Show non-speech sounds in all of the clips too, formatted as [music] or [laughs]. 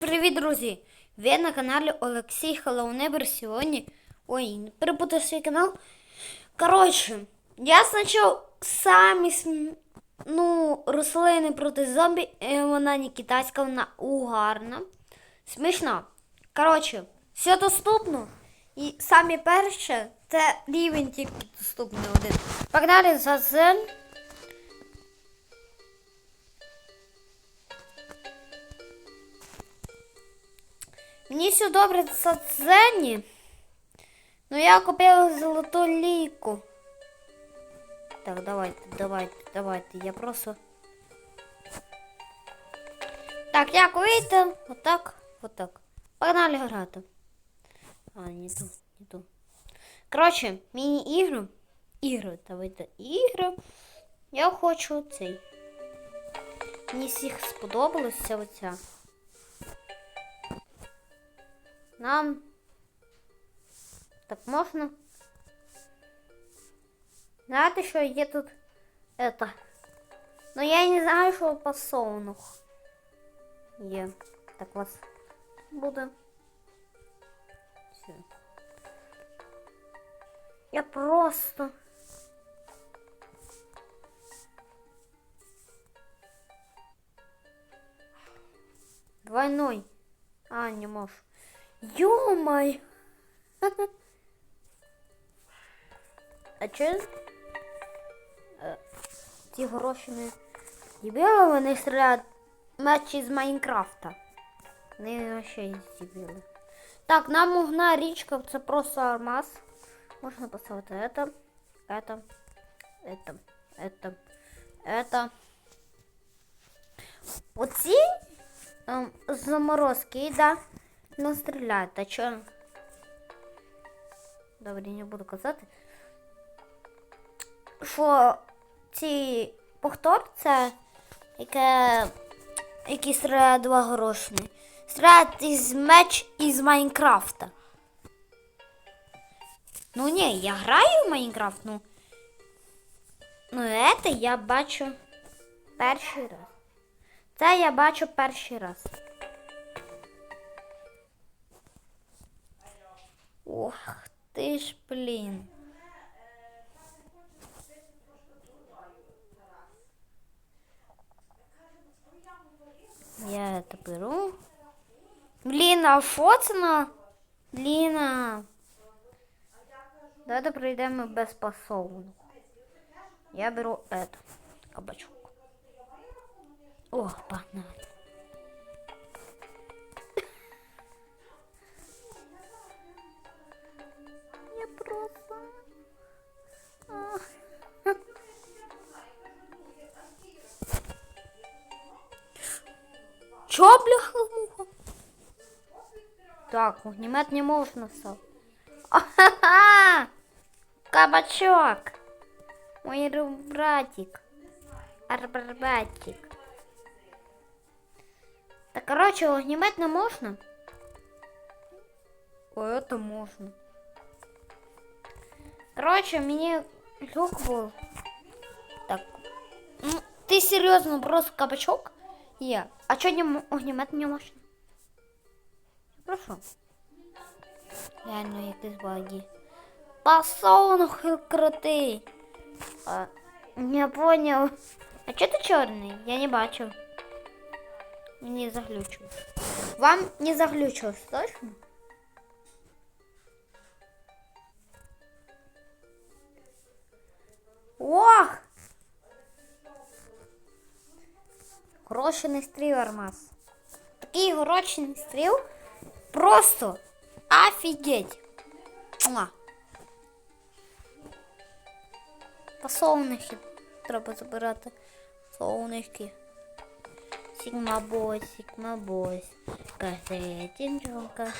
Привіт, друзі! Ви на каналі Олексій Neighbor. Сьогодні. Ой, перепутав свій канал. Коротше, я спочатку самі см... ну, рослини проти зомбі. Вона не китайська, вона угарна. Смішно. Коротше, все доступно. І самі перше це рівень тільки доступний один. Погнали за зель. Мені все добре за цені. Ну я купила золоту лійку. Так, давайте, давайте, давайте. Я просто. Так, як вийти? Отак, отак. Погнали грати. А, не ту, не ту. Коротше, міні-ігри. Ігри, давайте ігри. Я хочу цей. Мені всіх сподобалося оця. Нам так можна. Знаєте, що є тут это. Ну я не знаю, що по соунах є. Так у вас буде. Все. Я просто. Двойной. А, не можешь. Ё-моё! А че? Е, Ці гроші не дебіли, вони стріляють мечі з Майнкрафта. Вони ще дебіли. Так, нам нужна річка, це просто алмаз. Можна поставити это, это, это, это, это. Оці ем, заморозки, да. Ну, стріляють, а чо? Добре, не буду казати. Що ці повтор це яке, який стріляє два горошини. Стріляють із меч із Майнкрафта. Ну ні, я граю в Майнкрафт, ну. Ну, це я бачу перший раз. Це я бачу перший раз. Ох ти ж, блін. Я это беру. Блін, а що це на? Блін. а. Давайте пройдемо без пасовну. Я беру это. Кабачок. О, погнали. Ах. Чё, бляха-муха? Так, огнемет не можно. Ахаха! Кабачок! Мой братик. Арбатик. Так, короче, огнемет не можно. О, это можно. Короче, мне был. Так. Ну, ты серьезно просто кабачок? Я. А чё не огнемет не можна? Прошу. Реально якісь баги. Пасонок крутий. А, не понял. А чё ты черный? Я не бачу. Мені заглючилось. Вам не заглючилось, точно? Ох! Горошений стріл армаз. Такий горошений стріл просто офігеть. Муа. Посовники треба забирати. Солнышки. Сігма бой, сігма бой. Касетінчонка.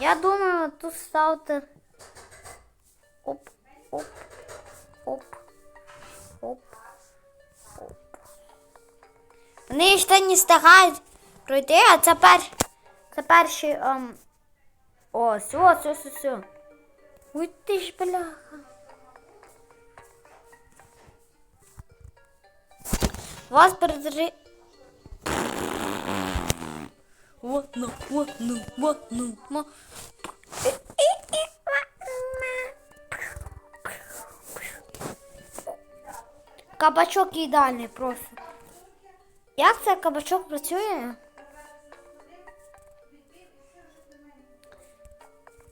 Я думаю, тут ставити оп, оп, оп, оп, оп. Вони ще не встигають пройти, а це пер... це перший. Ем... О, все, все, все, все. Ой ти ж бляха. Вас передри... Воно, воно, воно, мо. Кабачок ідеальний просто. Як це кабачок працює?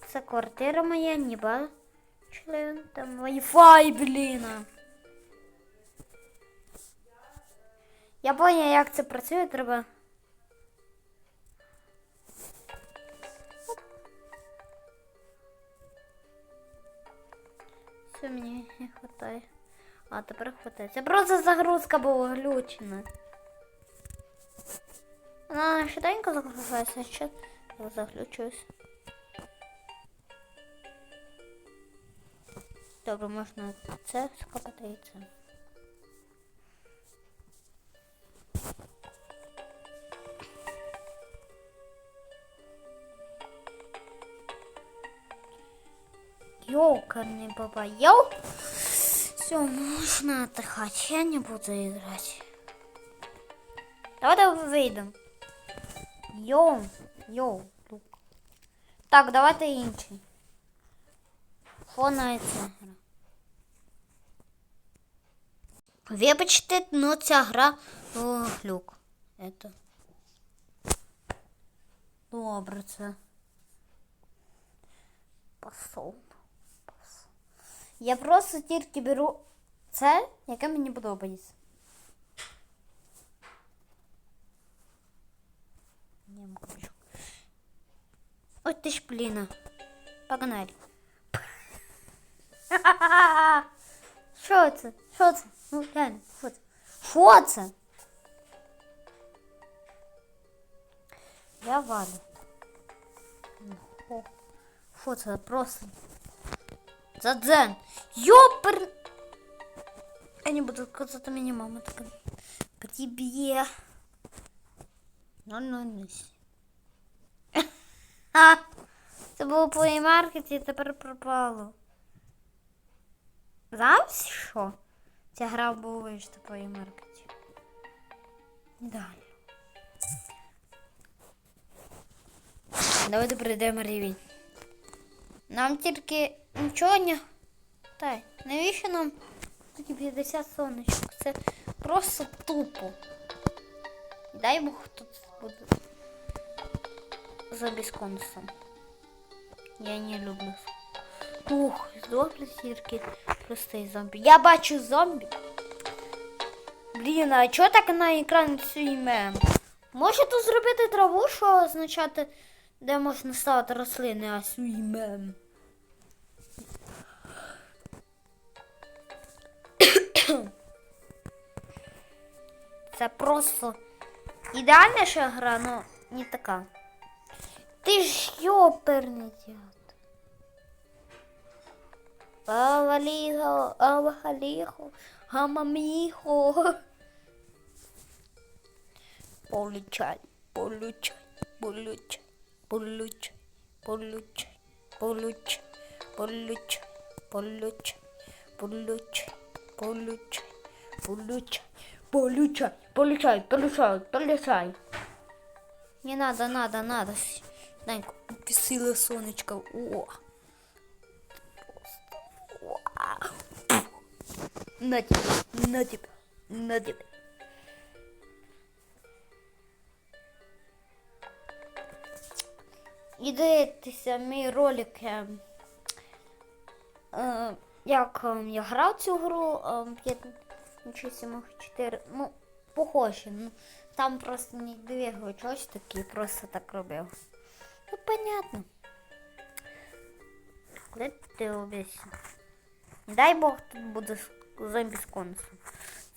Це квартира моя, не бачили. Там Wi-Fi, блін. Я поняв, як це працює, треба. Тепер хватає. Просто загрузка була глючена. Вона швиденько загружається, а ще я заглючуюсь. Добре, можна це скопати і це. Ёкарный баба, йоу! Все, можно отдыхать, я не буду играть. Давайте вийдемо. Йоу, йоу. Так, давайте інший. Фона ця гра. Вибачте, ну ця гра о, глюк. Это. Добре, це. Посол. Я просто тільки беру це, яке мені подобається. Ні, хочу. Ой ти ж, блін. Погнали. [laughs] Що це? Що це? Ну, реально, що це? Що це? Я валю. О, Що це просто? За дзен. Йопер! Я не буду казати мама така. К тебе. Ну, ну, ну. [laughs] А, це було по маркеті, тепер пропало. Знаєш що? Ця гра була вийшла по маркеті. Далі. Давайте прийдемо рівень. Нам тільки нічого не. Та, навіщо нам тільки 50 сонечок? Це просто тупо. Дай Бог тут буде зомбі з. Я не люблю. Ух, зомбі тільки простий зомбі. Я бачу зомбі. Блін, а чого так на екрані свій Може тут зробити траву, що означати, де можна ставити рослини, а свій Це просто ідеальніша гра, але не така. Ти ж йоперний дід. Аваліго, аваліго, гамаміго. Получай, получай, получай, получай, получай, получай, получай, получай, получай, получай, получай, получай, получай, получай, получай. Не надо, надо, надо. Дай сила сонечка. О. На тебе, на тебе, на тебе. І дивитися мій ролик, е, е, як е, я грав цю гру е, 4, ну, похожі. Ну, там просто не двигаю щось такі, просто так робив. Ну, понятно. Де ти обіцяв? Дай Бог тут буде зомбі з конусом.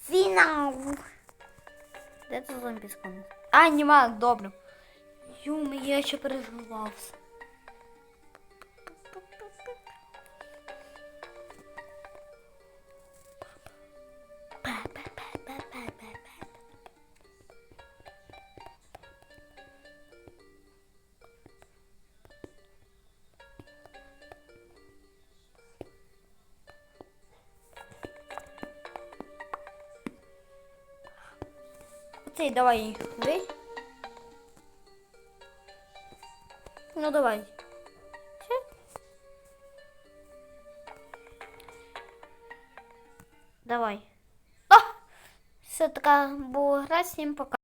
Фінал! Де це зомбі з конусом? А, нема, добре. Юми, я ще переживався. Ти давай бей. Ну давай. Давай. О! Все така була гра, всім пока.